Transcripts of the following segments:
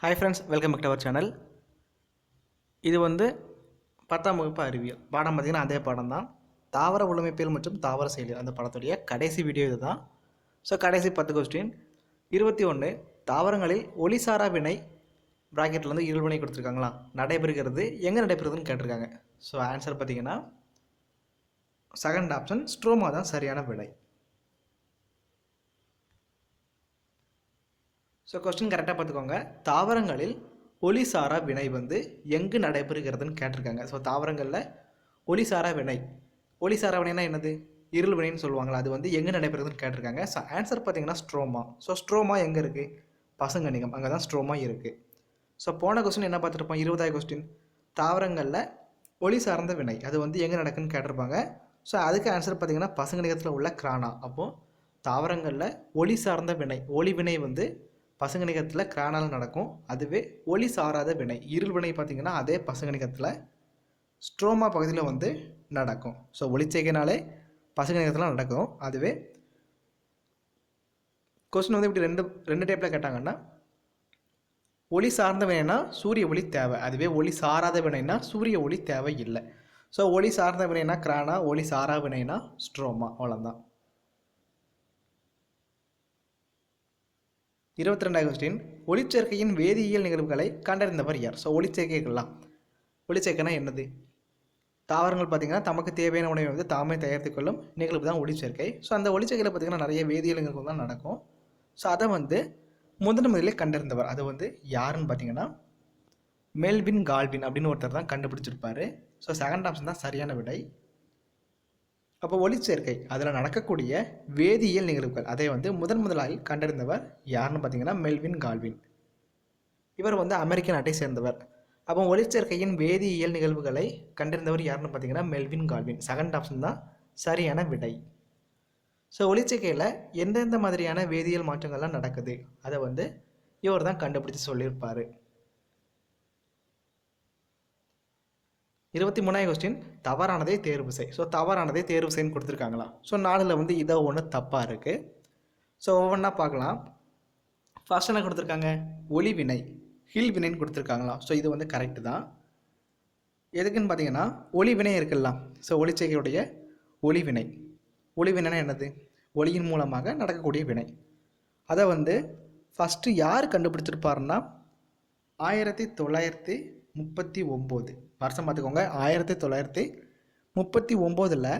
Hi friends welcome back to our channel இது வந்து பத்தாம் வகுப்பு அறிவியல். பாடம் பார்த்திங்கன்னா அதே பாடம் தான். தாவர உளமைப்பியல் மற்றும் தாவர செயலியல் அந்த படத்துடைய கடைசி வீடியோ இது தான் ஸோ கடைசி பத்து கொஸ்டின் இருபத்தி ஒன்று தாவரங்களில் ஒளிசாரா வினை ப்ராக்கெட்டில் வந்து இருள்வினை கொடுத்துருக்காங்களா? நடைபெறுகிறது எங்கே நடைபெறுதுன்னு கேட்டிருக்காங்க. ஸோ ஆன்சர் பார்த்திங்கன்னா செகண்ட் ஆப்ஷன் ஸ்ட்ரோமா தான் சரியான விடை ஸோ கொஸ்டின் கரெக்டாக பார்த்துக்கோங்க. தாவரங்களில் ஒளிசாரா வினை வந்து எங்கு நடைபெறுகிறதுன்னு கேட்டிருக்காங்க. ஸோ தாவரங்களில் ஒளிசாரா வினை. ஒளிசாரா வினைனா என்னது? இருள் வினைன்னு சொல்லுவாங்களா அது வந்து எங்கே நடைபெறுதுன்னு கேட்டிருக்காங்க. ஸோ ஆன்சர் பார்த்தீங்கன்னா ஸ்ட்ரோமா ஸோ ஸ்ட்ரோமா எங்கே இருக்குது பசங்கணிகம் அங்கே தான் ஸ்ட்ரோமா இருக்குது ஸோ போன கொஸ்டின் என்ன பார்த்துருப்போம்? இருபதாயிரம் கொஸ்டின் தாவரங்களில் ஒளி சார்ந்த வினை. அது வந்து எங்கே நடக்குன்னு கேட்டிருப்பாங்க. ஸோ அதுக்கு ஆன்சர் பார்த்தீங்கன்னா பசங்கணிகத்தில் உள்ள கிரானா. அப்போது தாவரங்களில் ஒளி சார்ந்த வினை ஒளி வினை வந்து பசங்கணிகத்தில் கிரானால் நடக்கும். அதுவே ஒளி சாராத வினை. இருள் வினை பார்த்திங்கன்னா அதே பசங்கணிகத்தில் ஸ்ட்ரோமா பகுதியில் வந்து நடக்கும். ஸோ ஒளிச்சேகைனாலே பசங்கணிகத்தில் நடக்கும். அதுவே கொஸ்டின் வந்து இப்படி ரெண்டு ரெண்டு டைப்பில் கேட்டாங்கன்னா ஒளி சார்ந்த வினைனா சூரிய ஒளி தேவை. அதுவே ஒளி சாராத வினைனா சூரிய ஒளி தேவை இல்லை. ஸோ ஒளி சார்ந்த வினைனா கிரானா ஒளி சாரா வினைனா ஸ்ட்ரோமா. அவ்வளோதான் இருபத்தி ரெண்டாவது கொஸ்டின் ஒளிச்சேர்க்கையின் வேதியியல் நிகழ்வுகளை கண்டறிந்தவர் யார்? ஸோ ஒளிச்சேர்க்கைகள்லாம். ஒளிச்சேர்க்கைனா என்னது? தாவரங்கள் பார்த்திங்கன்னா தமக்கு தேவையான உணவை வந்து தாமே தயாரித்து கொள்ளும் நிகழ்வு தான் ஒளிச்சேர்க்கை. ஸோ அந்த ஒளிச்சேர்க்கையில் பார்த்திங்கன்னா நிறைய வேதியியல் நிகழ்வுகள் தான் நடக்கும். ஸோ அதை வந்து முதன் முதலிலே கண்டறிந்தவர் அது வந்து யாருன்னு பார்த்தீங்கன்னா மெல்வின் கால்வின் அப்படின்னு ஒருத்தர் தான் கண்டுபிடிச்சிருப்பாரு. ஸோ செகண்ட் ஆப்ஷன் தான் சரியான விடை. அப்போ ஒளிச்சேர்க்கை அதில் நடக்கக்கூடிய வேதியியல் நிகழ்வுகள். அதை வந்து முதன் முதலாக கண்டறிந்தவர் யாருன்னு பார்த்தீங்கன்னா மெல்வின் கால்வின். இவர் வந்து அமெரிக்க நாட்டை சேர்ந்தவர். அப்போ ஒளிச்சேர்க்கையின் வேதியியல் நிகழ்வுகளை கண்டறிந்தவர் யாருன்னு பார்த்தீங்கன்னா மெல்வின் கால்வின். செகண்ட் ஆப்ஷன் தான் சரியான விடை. ஸோ ஒளிச்சேர்க்கையில் எந்தெந்த மாதிரியான வேதியியல் மாற்றங்கள்லாம் நடக்குது? அதை வந்து இவர் தான் கண்டுபிடிச்சு சொல்லியிருப்பார். இருபத்தி மூணாவது கொஸ்டின் தவறானதை தேர்வு செய். ஸோ தவறானதை தேர்வு செய்யன்னு கொடுத்துருக்காங்களா? ஸோ நாலில் வந்து இதோ ஒன்று தப்பாக இருக்குது ஸோ ஒவ்வொன்றா பார்க்கலாம். ஃபர்ஸ்ட் என்ன கொடுத்துருக்காங்க? ஒளி வினை ஹில் வினைன்னு கொடுத்துருக்காங்களா? ஸோ இது வந்து கரெக்டு தான். எதுக்குன்னு பார்த்தீங்கன்னா ஒளி வினை இருக்குல்ல? ஸோ ஒளிச்சேகையுடைய ஒளி வினை. ஒளி வினைனா என்னது? ஒளியின் மூலமாக நடக்கக்கூடிய வினை. அதை வந்து ஃபஸ்ட்டு யார் கண்டுபிடிச்சிருப்பாருன்னா ஆயிரத்தி தொள்ளாயிரத்தி முப்பத்தி ஒம்பது. வருஷம் பார்த்துக்கோங்க ஆயிரத்தி தொள்ளாயிரத்தி முப்பத்தி ஒம்போதில்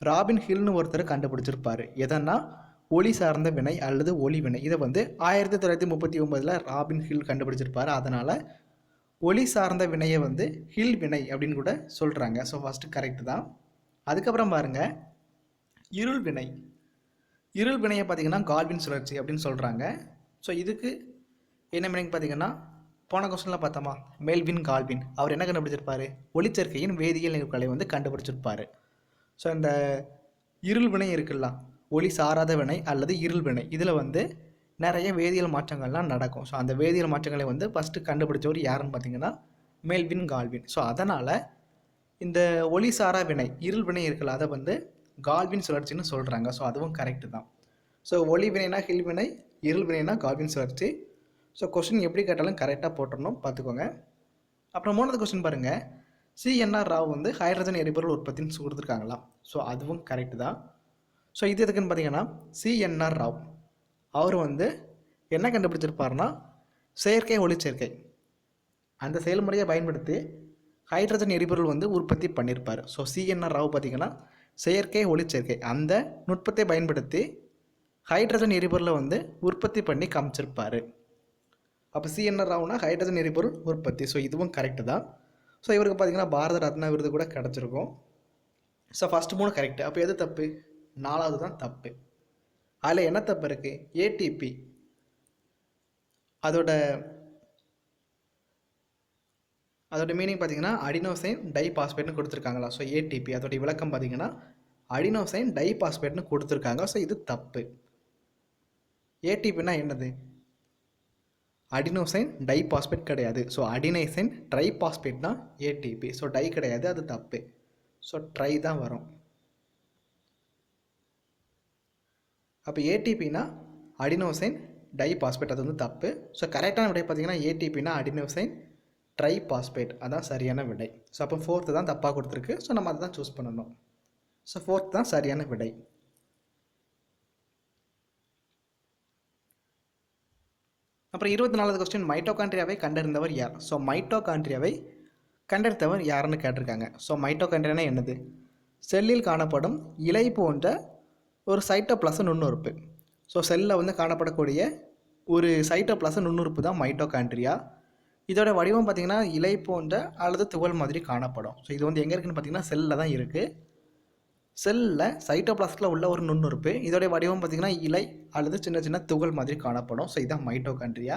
ராபின் ஹில்னு ஒருத்தர் கண்டுபிடிச்சிருப்பார். எதன்னா ஒளி சார்ந்த வினை அல்லது ஒளி வினை. இதை வந்து ஆயிரத்தி தொள்ளாயிரத்தி முப்பத்தி ஒம்போதில் ராபின் ஹில் கண்டுபிடிச்சிருப்பார். அதனால் ஒளி சார்ந்த வினையை வந்து ஹில் வினை அப்படின்னு கூட சொல்கிறாங்க ஸோ ஃபஸ்ட்டு கரெக்டு தான். அதுக்கப்புறம் பாருங்கள் இருள் வினை. இருள் வினையை பார்த்தீங்கன்னா கால்வின் சுழற்சி அப்படின்னு சொல்கிறாங்க ஸோ இதுக்கு என்ன வினைன்னு பார்த்தீங்கன்னா போன கொஸ்டினில் பார்த்தோமா? Melvin Calvin. அவர் என்ன கண்டுபிடிச்சிருப்பார்? ஒளிச்சேர்க்கையின் வேதியியல் நிகழ்வுகளை வந்து கண்டுபிடிச்சிருப்பார். ஸோ இந்த இருள் வினை இருக்குல்ல? ஒளி சாராத வினை அல்லது இருள் வினை இதில் வந்து நிறைய வேதியியல் மாற்றங்கள்லாம் நடக்கும். ஸோ அந்த வேதியியல் மாற்றங்களை வந்து ஃபஸ்ட்டு கண்டுபிடிச்சவர் யாருன்னு பார்த்தீங்கன்னா மெல்வின் கால்வின். ஸோ அதனால் இந்த ஒளி சாரா வினை இருள் வினை இருக்கல அதை வந்து கால்வின் சுழற்சின்னு சொல்கிறாங்க ஸோ அதுவும் கரெக்டு தான். ஸோ ஒளி வினைனா ஹில் வினை இருள் வினைனா கால்வின் சுழற்சி. ஸோ கொஸ்டின் எப்படி கேட்டாலும் கரெக்டாக போட்டுடணும் பார்த்துக்கோங்க. அப்புறம் மூணாவது கொஸ்டின் பாருங்கள் சிஎன்ஆர் ராவ் வந்து ஹைட்ரஜன் எரிபொருள் உற்பத்தின்னு கொடுத்துருக்காங்களா? ஸோ அதுவும் கரெக்டு தான். ஸோ இது எதுக்குன்னு பார்த்தீங்கன்னா சிஎன்ஆர் ராவ். அவர் வந்து என்ன கண்டுபிடிச்சிருப்பார்னா செயற்கை ஒளிச்சேர்க்கை அந்த செயல்முறையை பயன்படுத்தி ஹைட்ரஜன் எரிபொருள் வந்து உற்பத்தி பண்ணியிருப்பார் ஸோ சிஎன்ஆர் ராவ் பார்த்தீங்கன்னா செயற்கை ஒளிச்சேர்க்கை அந்த நுட்பத்தை பயன்படுத்தி ஹைட்ரஜன் எரிபொருளை வந்து உற்பத்தி பண்ணி காமிச்சிருப்பார். அப்போ சிஎன்ஆர் ராவ்னா ஹைட்ரஜன் எரிபொருள் உற்பத்தி. ஸோ இதுவும் கரெக்டு தான். ஸோ இவருக்கு பார்த்தீங்கன்னா பாரத ரத்னா விருது கூட கிடச்சிருக்கும். ஸோ ஃபஸ்ட்டு மூணு கரெக்டு அப்போ எது தப்பு? நாலாவது தான் தப்பு. அதில் என்ன தப்பு இருக்குது ஏடிபி அதோட அதோட மீனிங் பார்த்தீங்கன்னா அடினோசைன் டை பாஸ்பேட்னு கொடுத்துருக்காங்களா? ஸோ ஏடிபி அதோடைய விளக்கம் பார்த்தீங்கன்னா அடினோசைன் டை பாஸ்பேட்னு கொடுத்துருக்காங்க. ஸோ இது தப்பு. ஏடிபின்னா என்னது? அடினோசைன் டை பாஸ்பேட் கிடையாது ஸோ அடினைசைன் ட்ரை பாஸ்பேட் தான் ஏடிபி ஸோ டை கிடையாது அது தப்பு. ஸோ ட்ரை தான் வரும். அப்போ ஏடிபினா அடினோசைன் டை பாஸ்பேட் அது வந்து தப்பு. ஸோ கரெக்டான விடை பார்த்தீங்கன்னா ஏடிபினா அடினோசைன் ட்ரை பாஸ்பேட் அதான் சரியான விடை. ஸோ அப்போ ஃபோர்த்து தான் தப்பாக கொடுத்துருக்கு. ஸோ நம்ம அதை தான் சூஸ் பண்ணணும். ஸோ ஃபோர்த் தான் சரியான விடை. அப்புறம் இருபத்தி நாலாவது கொஸ்டின் மைட்டோகாண்ட்ரியாவை கண்டறிந்தவர் யார்? ஸோ மைட்டோகாண்ட்ரியாவை கண்டறிந்தவர் யாருன்னு கேட்டிருக்காங்க. ஸோ மைட்டோகாண்ட்ரியானா என்னது? செல்லில் காணப்படும் இலை போன்ற ஒரு சைட்டோப்ளஸ் நுண்ணுறுப்பு. ஸோ செல்லில் வந்து காணப்படக்கூடிய ஒரு சைட்டோப்ளஸ் நுண்ணுறுப்பு தான் மைட்டோகாண்ட்ரியா இதோட வடிவம் பார்த்திங்கன்னா இலை போன்ற அல்லது துகள் மாதிரி காணப்படும். ஸோ இது வந்து எங்கே இருக்குன்னு பார்த்தீங்கன்னா செல்லில் தான் இருக்குது செல்லில் சைட்டோபிளாஸ்டில் உள்ள ஒரு நுண்ணுறுப்பு. இதோடைய வடிவம் பார்த்திங்கன்னா இலை அல்லது சின்ன சின்ன துகள் மாதிரி காணப்படும். ஸோ இதுதான் மைட்டோகாண்ட்ரியா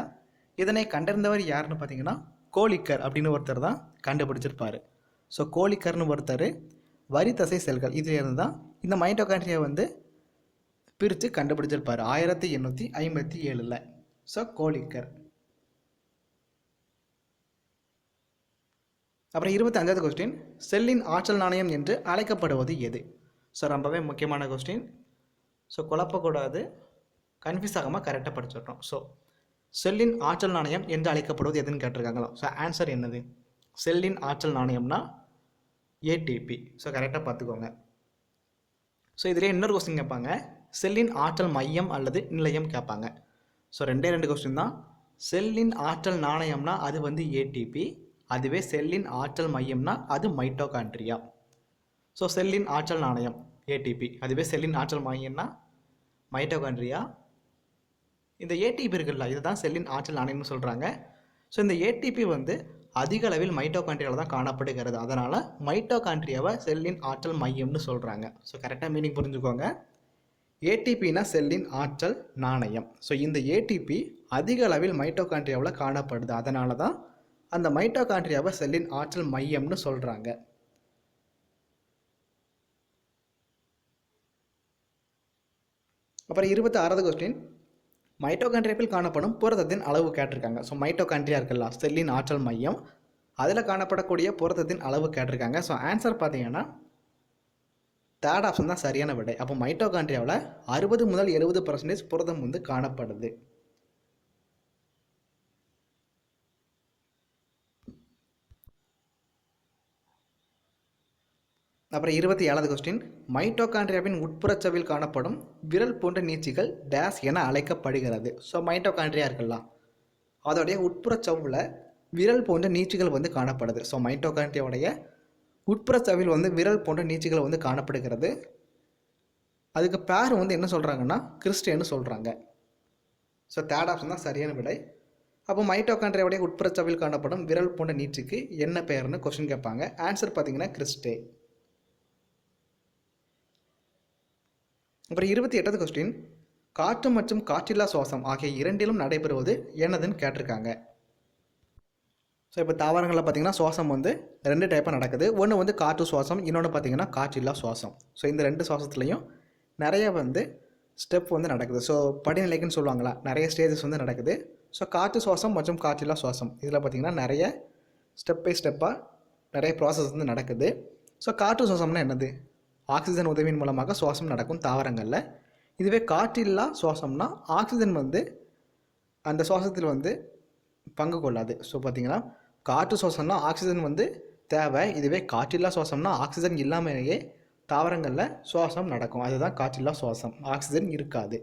இதனை கண்டறிந்தவர் யாருன்னு பார்த்தீங்கன்னா கோலிக்கர் அப்படின்னு ஒருத்தர் தான் கண்டுபிடிச்சிருப்பார். ஸோ கோலிக்கர்னு ஒருத்தர் வரி தசை செல்கள் இதுலேருந்து தான் இந்த மைட்டோகாண்ட்ரியா வந்து பிரித்து கண்டுபிடிச்சிருப்பார். ஆயிரத்தி எண்ணூற்றி ஐம்பத்தி ஏழில். ஸோ கோலிக்கர் அப்புறம் இருபத்தஞ்சாவது கொஸ்டின் செல்லின் ஆற்றல் நாணயம் என்று அழைக்கப்படுவது எது? ஸோ ரொம்பவே முக்கியமான கொஸ்டின் ஸோ குழப்பக்கூடாது. கன்ஃபியூஸ் ஆகாமல் கரெக்டாக படிச்சிடணும் ஸோ செல்லின் ஆற்றல் நாணயம் என்று அழைக்கப்படுவது எதுன்னு கேட்டிருக்காங்களோ? ஸோ ஆன்சர் என்னது? செல்லின் ஆற்றல் நாணயம்னா ஏடிபி ஸோ கரெக்டாக பார்த்துக்கோங்க. ஸோ இதிலே இன்னொரு கொஸ்டின் கேட்பாங்க. செல்லின் ஆற்றல் மையம் அல்லது நிலையம் கேட்பாங்க. ஸோ ரெண்டே ரெண்டு கொஸ்டின் தான். செல்லின் ஆற்றல் நாணயம்னா அது வந்து ஏடிபி அதுவே செல்லின் ஆற்றல் மையம்னா அது மைட்டோகான்ட்ரியா ஸோ செல்லின் ஆற்றல் நாணயம் ஏடிபி அதுவே செல்லின் ஆற்றல் மையம்னா மைட்டோகாண்ட்ரியா இந்த ஏடிபி இருக்குல்ல இதுதான் செல்லின் ஆற்றல் நாணயம்னு சொல்கிறாங்க ஸோ இந்த ஏடிபி வந்து அதிக அளவில் மைட்டோகாண்ட்ரியாவில் தான் காணப்படுகிறது. அதனால் மைட்டோகாண்ட்ரியாவை செல்லின் ஆற்றல் மையம்னு சொல்கிறாங்க ஸோ கரெக்டாக மீனிங் புரிஞ்சுக்கோங்க. ஏடிபினா செல்லின் ஆற்றல் நாணயம். ஸோ இந்த ஏடிபி அதிக அளவில் மைட்டோகாண்ட்ரியாவில் காணப்படுது. அதனால தான் அந்த மைட்டோகாண்ட்ரியாவை செல்லின் ஆற்றல் மையம்னு சொல்கிறாங்க அப்புறம் இருபத்தி ஆறாவது கொஸ்டின் மைட்டோகான்ட்ரியாவில் காணப்படும் புரதத்தின் அளவு கேட்டிருக்காங்க. ஸோ மைட்டோகாண்ட்ரியா இருக்குல்ல செல்லின் ஆற்றல் மையம். அதில் காணப்படக்கூடிய புரதத்தின் அளவு கேட்டிருக்காங்க. ஸோ ஆன்சர் பார்த்தீங்கன்னா தேர்ட் ஆப்ஷன் தான் சரியான விடை. அப்போ மைட்டோகாண்ட்ரியாவில் அறுபது முதல் எழுபது பர்சன்டேஜ் புரதம் வந்து காணப்படுது. அப்புறம் இருபத்தி ஏழாவது கொஸ்டின் மைட்டோகாண்ட்ரியாவின் உட்புறச்சவில் காணப்படும் விரல் போன்ற நீச்சிகள் டேஸ் என அழைக்கப்படுகிறது. ஸோ மைட்டோகாண்ட்ரியா இருக்கலாம். அதோடைய உட்புறச்சவில் விரல் போன்ற நீச்சிகள் வந்து காணப்படுது. ஸோ மைட்டோகாண்ட்ரியாவுடைய உட்புறச்சவில் வந்து விரல் போன்ற நீச்சிகள் வந்து காணப்படுகிறது. அதுக்கு பேர் வந்து என்ன சொல்கிறாங்கன்னா கிறிஸ்டியன்னு சொல்கிறாங்க ஸோ தேர்ட் ஆப்ஷன் தான் சரியான விடை. அப்போ மைட்டோகாண்ட்ரியாவுடைய உட்புறச்சவில் காணப்படும் விரல் போன்ற நீச்சுக்கு என்ன பெயர்னு கொஸ்டின் கேட்பாங்க. ஆன்சர் பார்த்தீங்கன்னா கிறிஸ்டே. அப்புறம் இருபத்தி எட்டாவது கொஸ்டின் காற்று மற்றும் காற்றில்லா சுவாசம் ஆகிய இரண்டிலும் நடைபெறுவது என்னதுன்னு கேட்டிருக்காங்க. ஸோ இப்போ தாவரங்களில் பார்த்தீங்கன்னா சுவாசம் வந்து ரெண்டு டைப்பாக நடக்குது. ஒன்று வந்து காற்று சுவாசம் இன்னொன்று பார்த்தீங்கன்னா காற்றில்லா சுவாசம். ஸோ இந்த ரெண்டு சுவாசத்துலேயும் நிறைய வந்து ஸ்டெப் வந்து நடக்குது. ஸோ படிநிலைக்குன்னு சொல்லுவாங்களா நிறைய ஸ்டேஜஸ் வந்து நடக்குது. ஸோ காற்று சுவாசம் மற்றும் காற்றில்லா சுவாசம் இதில் பார்த்திங்கன்னா நிறைய ஸ்டெப் பை ஸ்டெப்பாக நிறைய ப்ராசஸ் வந்து நடக்குது. ஸோ காற்று சுவாசம்னா என்னது? ஆக்சிஜன் உதவியின் மூலமாக சுவாசம் நடக்கும் தாவரங்களில். இதுவே காற்றில்லா சுவாசம்னா ஆக்சிஜன் வந்து அந்த சுவாசத்தில் வந்து பங்கு கொள்ளாது. ஸோ பார்த்தீங்கன்னா காற்று சுவாசம்னா ஆக்சிஜன் வந்து தேவை. இதுவே காற்றில்லா சுவாசம்னா ஆக்சிஜன் இல்லாமலேயே தாவரங்களில் சுவாசம் நடக்கும். அதுதான் காற்றில்லா சுவாசம். ஆக்சிஜன் இருக்காது.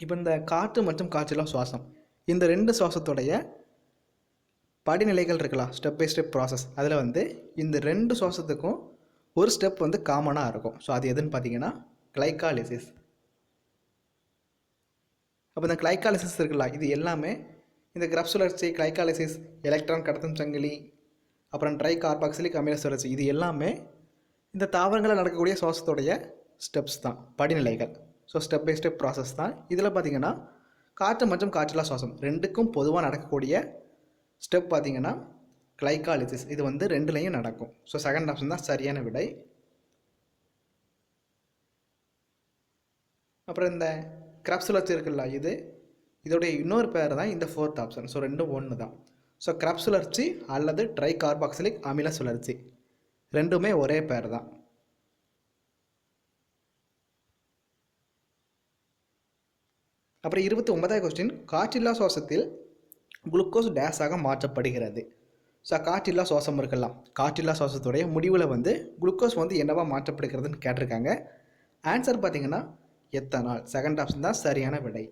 இப்போ இந்த காற்று மற்றும் காற்றில்லா சுவாசம் இந்த ரெண்டு சுவாசத்துடைய படிநிலைகள் இருக்கலாம். ஸ்டெப் பை ஸ்டெப் ப்ராசஸ் அதில் வந்து இந்த ரெண்டு சுவாசத்துக்கும் ஒரு ஸ்டெப் வந்து காமனாக இருக்கும். ஸோ அது எதுன்னு பார்த்தீங்கன்னா கிளைக்காலிசிஸ் அப்போ இந்த கிளைக்காலிசிஸ் இருக்குல்ல இது எல்லாமே இந்த கிரப் சுழற்சி கிளைக்காலிசிஸ் எலக்ட்ரான் கடத்தும் சங்கிலி அப்புறம் ட்ரை கார்பாக்சிலிக் அமில சுழற்சி இது எல்லாமே இந்த தாவரங்களில் நடக்கக்கூடிய சுவாசத்துடைய ஸ்டெப்ஸ் தான் படிநிலைகள். So step by step process தான். இதில் பார்த்தீங்கன்னா காற்று மற்றும் காற்றலா சுவாசம் ரெண்டுக்கும் பொதுவாக நடக்கக்கூடிய ஸ்டெப் பார்த்தீங்கன்னா கிளைகாலிசிஸ் இது வந்து ரெண்டுலேயும் நடக்கும். ஸோ செகண்ட் ஆப்ஷன் தான் சரியான விடை. அப்புறம் இந்த கிராப் இருக்குல்ல இது. இதோடைய இன்னொரு பேர் தான் இந்த ஃபோர்த் ஆப்ஷன் ஸோ ரெண்டும் ஒன்று தான் ஸோ கிராப் சுழற்சி அல்லது ட்ரை கார்பாக்சிலிக் அமில சுழற்சி ரெண்டுமே ஒரே பேர் தான். அப்புறம் இருபத்தி ஒன்பதாவது கொஸ்டின் காற்றில்லா சுவாசத்தில் குளுக்கோஸ் டேஸாக மாற்றப்படுகிறது. ஸோ காற்றில்லா சுவாசம் இருக்கலாம். காற்றில்லா சுவாசத்துடைய முடிவில் வந்து குளுக்கோஸ் வந்து என்னவா மாற்றப்படுகிறதுன்னு கேட்டிருக்காங்க. ஆன்சர் பார்த்தீங்கன்னா எத்தனால் செகண்ட் ஆப்ஷன் தான் சரியான விடை.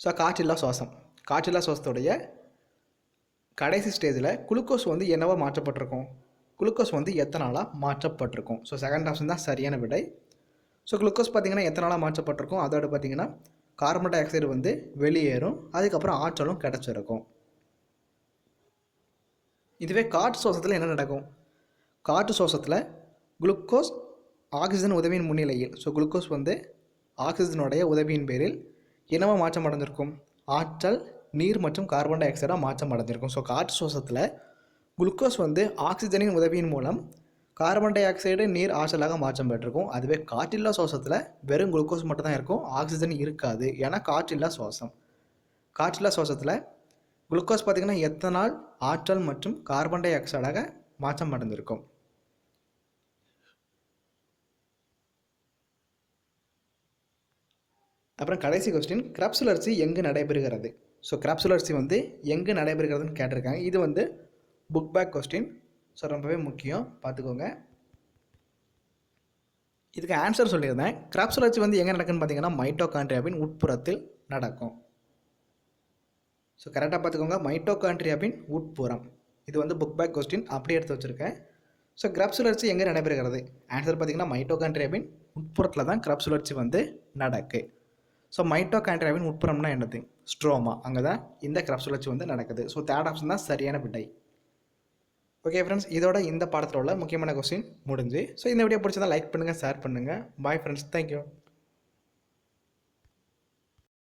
ஸோ காற்றில்லா சுவாசம். காற்றில்லா சுவாசத்துடைய கடைசி ஸ்டேஜில் குளுக்கோஸ் வந்து என்னவா மாற்றப்பட்டிருக்கும்? குளுக்கோஸ் வந்து எத்தனாலாக மாற்றப்பட்டிருக்கும்? ஸோ செகண்ட் ஆப்ஷன் தான் சரியான விடை. ஸோ குளுக்கோஸ் பார்த்தீங்கன்னா எத்தனாலாக மாற்றப்பட்டிருக்கும்? அதோட பார்த்தீங்கன்னா கார்பன் டை ஆக்சைடு வந்து வெளியேறும். அதுக்கப்புறம் ஆற்றலும் கிடச்சிருக்கும். இதுவே காற்று சுவாசத்தில் என்ன நடக்கும்? காற்று சுவாசத்தில் குளுக்கோஸ் ஆக்சிஜன் உதவியின் முன்னிலையில் ஸோ குளுக்கோஸ் வந்து ஆக்சிஜனுடைய உதவியின் பேரில் என்னவா மாற்றம் அடைஞ்சிருக்கும் ஆற்றல் நீர் மற்றும் கார்பன் டை ஆக்சைடாக மாற்றம் அடைஞ்சிருக்கும் ஸோ காற்று சுவாசத்தில் குளுக்கோஸ் வந்து ஆக்சிஜனின் உதவியின் மூலம் கார்பன் டை ஆக்சைடு நீர் ஆற்றலாக மாற்றம் பெற்றிருக்கும். அதுவே காற்றில்லா சுவாசத்தில் வெறும் குளுக்கோஸ் மட்டும் தான் இருக்கும் ஆக்சிஜன் இருக்காது. ஏன்னா காற்றில்லா சுவாசம். காற்றில்லா சுவாசத்தில் குளுக்கோஸ் பார்த்திங்கன்னா எத்தனால் ஆற்றல் மற்றும் கார்பன் டை ஆக்சைடாக மாற்றம் அடைந்திருக்கும். அப்புறம் கடைசி கொஸ்டின் கிரப் சுழற்சி எங்கு நடைபெறுகிறது? ஸோ கிரப் சுழற்சி வந்து எங்கு நடைபெறுகிறதுன்னு கேட்டிருக்காங்க. இது வந்து புக் பேக் கொஸ்டின் ஸோ ரொம்பவே முக்கியம். பார்த்துக்கோங்க. இதுக்கு ஆன்சர் சொல்லியிருந்தேன். கிராப் சுழற்சி வந்து எங்கே நடக்குன்னு பார்த்தீங்கன்னா மைட்டோகாண்ட்ரியாவின் உட்புறத்தில் நடக்கும். ஸோ கரெக்டாக பார்த்துக்கோங்க. மைட்டோகாண்ட்ரியாவின் உட்புறம். இது வந்து புக் பேக் கொஸ்டின் அப்படியே எடுத்து வச்சுருக்கேன். ஸோ கிரப் சுழற்சி எங்கே நடைபெறுகிறது? ஆன்சர் பார்த்தீங்கன்னா மைட்டோகாண்ட்ரியாவின் உட்புறத்தில் தான் கிரப் சுழற்சி வந்து நடக்கு. ஸோ மைட்டோகாண்ட்ரியாவின் உட்புறம்னா என்னது? ஸ்ட்ரோமா அங்கே தான் இந்த கிரப் சுழற்சி வந்து நடக்குது. ஸோ தேர்ட் ஆப்ஷன் தான் சரியான விடை. ஓகே ஃப்ரெண்ட்ஸ் இதோட இந்த பாடத்தில் உள்ள முக்கியமான கொஸ்டின் முடிஞ்சு. ஸோ இந்த வீடியோ பிடிச்சதா லைக் பண்ணுங்கள் ஷேர் பண்ணுங்கள் பாய் ஃப்ரெண்ட்ஸ் தேங்க்யூ